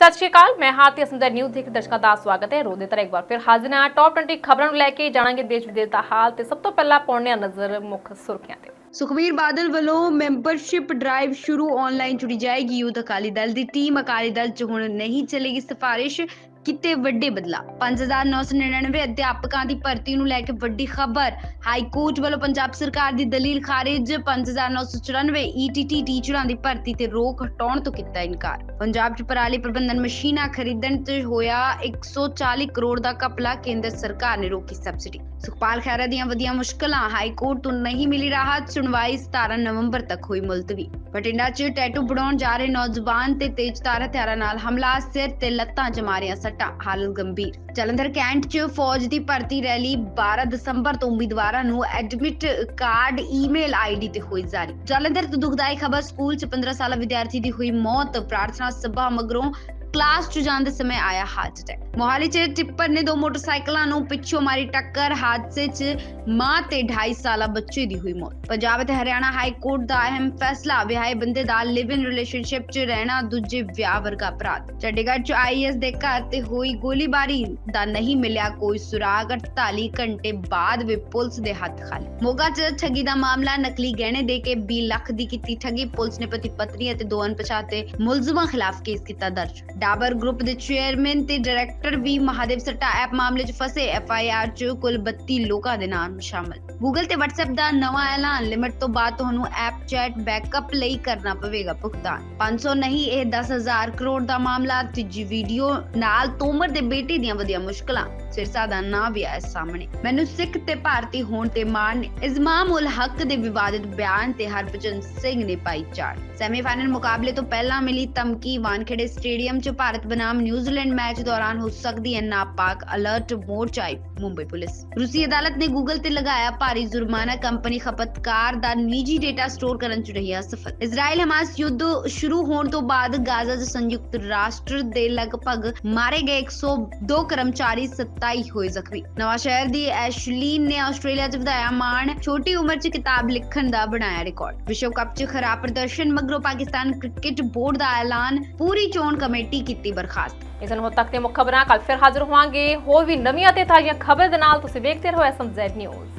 ਸਤਿ ਸ਼੍ਰੀ ਅਕਾਲ, ਮੈਂ ਹਾਰਤੀ ਅਸਮਦਰ ਨਿਊਜ਼ ਦੇਖ ਦਰਸ਼ਕਾਂ ਦਾ ਸਵਾਗਤ ਹੈ। ਰੋਦੇ ਤਰ੍ਹਾਂ ਇੱਕ ਵਾਰ ਫਿਰ ਹਾਜ਼ਰ ਹਾਂ। ਟੌਪ 20 ਖਬਰਾਂ ਨੂੰ ਲੈ ਕੇ ਜਾਣਾਂਗੇ ਦੇਸ਼ ਵਿਦੇਸ਼ ਦਾ ਹਾਲ ਤੇ ਸਭ ਤੋਂ ਪਹਿਲਾਂ ਪਾਉਣੇ ਨਜ਼ਰ ਮੁੱਖ ਸੁਰਖੀਆਂ ਤੇ। ਸੁਖਬੀਰ ਬਾਦਲ ਵੱਲੋਂ ਮੈਂਬਰਸ਼ਿਪ ਡਰਾਈਵ ਸ਼ੁਰੂ ਆਨਲਾਈਨ ਚੁਣੀ ਜਾਏਗੀ। ਯੂਥ ਅਕਾਲੀ ਦਲ ਦੀ ਟੀਮ ਅਕਾਲੀ ਦਲ ਚ ਹੁਣ ਨਹੀਂ ਚੱਲੇਗੀ ਸਿਫਾਰਿਸ਼। ਕਿਤੇ ਵੱਡੇ ਬਦਲਾ। 5999 ਅਧਿਆਪਕਾਂ ਦੀ ਭਰਤੀ ਨੂੰ ਲੈ ਕੇ ਵੱਡੀ ਖਬਰ। ਹਾਈ ਕੋਰਟ ਵੱਲੋਂ ਪੰਜਾਬ ਸਰਕਾਰ ਦੀ ਦਲੀਲ ਖਾਰਿਜ। 5994 ਈਟੀਟੀ ਟੀਚਰਾਂ ਦੀ ਭਰਤੀ ਤੇ ਰੋਕ ਹਟਾਉਣ ਤੋਂ ਕੀਤਾ ਇਨਕਾਰ। ਪੰਜਾਬ ਚ ਪਰਾਲੀ ਪ੍ਰਬੰਧਨ ਮਸ਼ੀਨਾਂ ਖਰੀਦਣ ਤੇ ਹੋਇਆ 140 ਕਰੋੜ ਦਾ ਕਪਲਾ ਕੇਂਦਰ ਸਰਕਾਰ ਨੇ ਰੋਕੀ ਸਬਸਿਡੀ। ਸੁਖਪਾਲ ਖਹਿਰਾ ਦੀਆਂ ਵਧੀਆਂ ਮੁਸ਼ਕਲਾਂ। ਹਾਈ ਕੋਰਟ ਤੋਂ ਨਹੀਂ ਮਿਲੀ ਰਾਹਤ। ਸੁਣਵਾਈ 17 ਨਵੰਬਰ ਤੱਕ ਹੋਈ ਮੁਲਤਵੀ। ਬਠਿੰਡਾ 'ਚ ਟੈਟੂ ਬਣਾਉਣ ਜਾ ਰਹੇ ਨੌਜਵਾਨ ਤੇ ਤੇਜ਼ਧਾਰ ਹਥਿਆਰਾਂ ਨਾਲ ਹਮਲਾ। ਸਿਰ ਤੇ ਲੱਤਾਂ 'ਚ ਮਾਰੀਆਂ ਸੱਟਾਂ ਹਾਲਤ ਗੰਭੀਰ। ਜਲੰਧਰ ਕੈਂਟ 'ਚ ਫੌਜ ਦੀ ਭਰਤੀ ਰੈਲੀ 12 ਦਸੰਬਰ ਤੋਂ ਉਮੀਦਵਾਰਾਂ ਨੂੰ ਐਡਮਿਟ ਕਾਰਡ, ਈਮੇਲ ਆਈਡੀ ਤੇ ਹੋਈ ਜਾਰੀ। ਜਲੰਧਰ ਤੋਂ ਦੁਖਦਾਈ ਖਬਰ, ਸਕੂਲ 'ਚ 15 ਸਾਲਾ ਵਿਦਿਆਰਥੀ ਦੀ ਹੋਈ ਮੌਤ, ਪ੍ਰਾਰਥਨਾ ਸਭਾ ਮਗਰੋਂ ਕਲਾਸ 'ਚ ਜਾਂਦੇ ਸਮੇਂ ਆਇਆ ਹਾਰਟ ਅਟੈਕ ਮੋਹਾਲੀ 'ਚ ਟਿੱਪਰ ਨੇ ਦੋ ਮੋਟਰਸਾਈਕਲਾਂ ਨੂੰ ਪਿੱਛੋਂ ਮਾਰੀ ਟੱਕਰ, ਹਾਦਸੇ 'ਚ ਮਾਂ ਤੇ 2.5 ਸਾਲਾ ਬੱਚੇ ਦੀ ਹੋਈ ਮੌਤ। ਪੰਜਾਬ ਅਤੇ ਹਰਿਆਣਾ ਹਾਈ ਕੋਰਟ ਦਾ ਅਹਿਮ ਫੈਸਲਾ, ਵਿਆਹੇ ਬੰਦੇ ਦਾ ਲਿਵ ਇਨ ਰਿਲੇਸ਼ਨਸ਼ਿਪ 'ਚ ਰਹਿਣਾ, ਦੂਜੇ ਵਿਆਹ ਵਰਗਾ ਅਪਰਾਧ। ਚੰਡੀਗੜ੍ਹ 'ਚ ਆਈਐਸ ਦੇ ਘਰ ਤੇ ਹੋਈ ਗੋਲੀਬਾਰੀ ਦਾ ਨਹੀਂ ਮਿਲਿਆ ਕੋਈ ਸੁਰਾਗ। 48 ਘੰਟੇ ਬਾਅਦ ਵੀ ਪੁਲਿਸ ਦੇ ਹੱਥ ਖਾਲੀ। ਮੋਗਾ 'ਚ ਠੱਗੀ ਦਾ ਮਾਮਲਾ, ਨਕਲੀ ਗਹਿਣੇ ਦੇ ਕੇ 20 ਲੱਖ ਦੀ ਕੀਤੀ ਠੱਗੀ। ਪੁਲਿਸ ਨੇ ਪਤੀ, ਪਤਨੀ ਅਤੇ ਦੋ ਅਣਪਛਾਤੇ ਮੁਲਜ਼ਮਾਂ ਖਿਲਾਫ ਕੇਸ ਕੀਤਾ ਦਰਜ। ਡਾਬਰ ਗਰੁੱਪ ਦੇ ਚੇਅਰਮੈਨ ਤੇ ਡਾਇਰੈਕਟਰ ਵੀ ਮਹਾਦੇਵ ਸੱਟਾ ਐਪ ਮਾਮਲੇ 'ਚ ਫਸੇ। ਐਫਆਈਆਰ 'ਚ ਕੁੱਲ 32 ਲੋਕਾਂ ਦੇ ਨਾਮ ਸ਼ਾਮਲ। ਗੂਗਲ ਤੇ WhatsApp ਦਾ ਨਵਾਂ ਐਲਾਨ। ਲਿਮਿਟ ਤੋਂ ਬਾਅਦ ਤੁਹਾਨੂੰ ਐਪ ਚੈਟ ਬੈਕਅਪ ਲਈ ਕਰਨਾ ਪਵੇਗਾ ਭੁਗਤਾਨ। 500 ਨਹੀਂ, ਇਹ 10000 ਕਰੋੜ ਦਾ ਮਾਮਲਾ। ਤੀਜੀ ਵੀਡੀਓ ਨਾਲ ਤੋਮਰ ਦੇ ਬੇਟੇ ਦੀਆਂ ਵਧੀਆ ਮੁਸ਼ਕਲਾਂ। ਸਿਰਸਾ ਦਾ ਨਾਂ ਵੀ ਆਇਆ ਸਾਹਮਣੇ। ਮੈਨੂੰ ਸਿੱਖ ਤੇ ਭਾਰਤੀ ਹੋਣ ਤੇ ਮਾਣ ਇਜ਼ਮਾਮ ਉਲ ਹੱਕ ਦੇ ਵਿਵਾਦਿਤ ਬਿਆਨ ਤੇ ਹਰਭਜਨ ਸਿੰਘ ਨੇ ਪਾਈ ਝਾੜ ਸੈਮੀਫਾਈਨਲ ਮੁਕਾਬਲੇ ਤੋਂ ਪਹਿਲਾਂ ਮਿਲੀ ਧਮਕੀ। ਵਾਨਖੇੜੇ ਸਟੇਡੀਅਮ 'ਚ ਭਾਰਤ ਬਨਾਮ ਨਿਊਜ਼ੀਲੈਂਡ ਮੈਚ ਦੌਰਾਨ ਹੋ ਸਕਦੀ ਹੈ ਨਾਪਾਕ ਅਲਰਟ ਮੋਡ 'ਚ ਆਈ ਮੁੰਬਈ ਪੁਲਿਸ। ਰੂਸੀ ਅਦਾਲਤ ਨੇ ਗੂਗਲ ਤੇ ਲਗਾਇਆ ਭਾਰੀ ਜੁਰਮਾਨਾ, ਕੰਪਨੀ ਖਪਤਕਾਰ ਦਾ ਨਿੱਜੀ ਡੇਟਾ ਸਟੋਰ ਕਰਨ 'ਚ ਰਹੀ ਅਸਫਲ ਇਜ਼ਰਾਈਲ ਹਮਾਸ ਯੁੱਧ ਸ਼ੁਰੂ ਹੋਣ ਤੋਂ ਬਾਅਦ ਗਾਜ਼ਾ 'ਚ ਸੰਯੁਕਤ ਰਾਸ਼ਟਰ ਦੇ ਲਗਭਗ ਮਾਰੇ ਗਏ 102 ਕਰਮਚਾਰੀ 27 ਹੋਏ ਜ਼ਖਮੀ। ਨਵਾਂ ਸ਼ਹਿਰ ਦੀ ਐਸ਼ਲੀਨ ਨੇ ਆਸਟ੍ਰੇਲੀਆ 'ਚ ਵਧਾਇਆ ਮਾਣ। ਛੋਟੀ ਉਮਰ 'ਚ ਕਿਤਾਬ ਲਿਖਣ ਦਾ ਬਣਾਇਆ ਰਿਕਾਰਡ। ਵਿਸ਼ਵ ਕੱਪ 'ਚ ਖਰਾਬ ਪ੍ਰਦਰਸ਼ਨ, ਮਗਰੋਂ ਪਾਕਿਸਤਾਨ ਕ੍ਰਿਕਟ ਬੋਰਡ ਦਾ ਐਲਾਨ। ਪੂਰੀ ਚੋਣ ਕਮੇਟੀ ਕੀਤੀ ਬਰਖਾਸਤ। ਇਸ ਨੂੰ ਤੱਕ ਤੇ ਮੁੱਖ ਖਬਰਾਂ ਕੱਲ ਫਿਰ ਹਾਜ਼ਰ ਹੋਵਾਂਗੇ। ਹੋਰ ਵੀ ਨਵੀਆਂ ਤੇ ਤਾਜ਼ੀਆਂ ਖਬਰ ਦੇ ਨਾਲ ਤੁਸੀਂ ਵੇਖਦੇ ਰਹੋ ਐਸਐਮਜ਼ੈਡ ਨਿਊਜ਼।